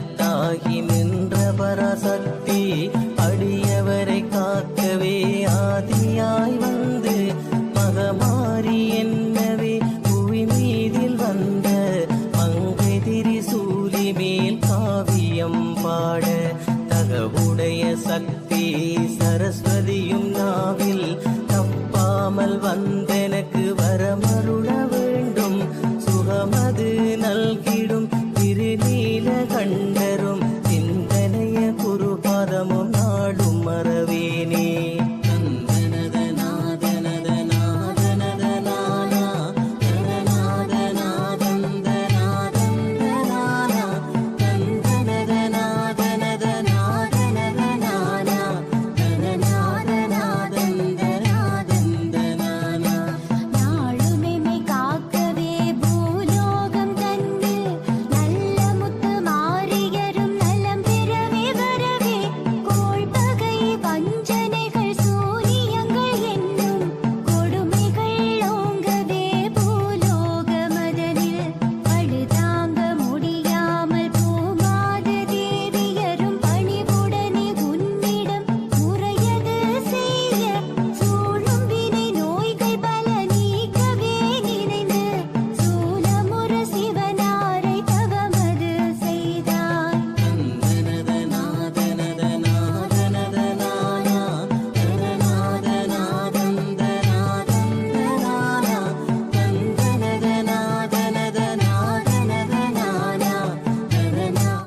கருத்தாகி நின்ற பராசக்தி அடியவரை காக்கவே ஆதியாய் வந்து மகமாரி என்னவே புவி மீதில் வந்த மங்கெதிரி சூரி மேல் காவியம் பாட தகவுடைய சக்தி சரஸ்வதியும் நாவில் தப்பாமல் வந்தெனக்கு வரமருள வேண்டும் சுகமது நல்கிடும்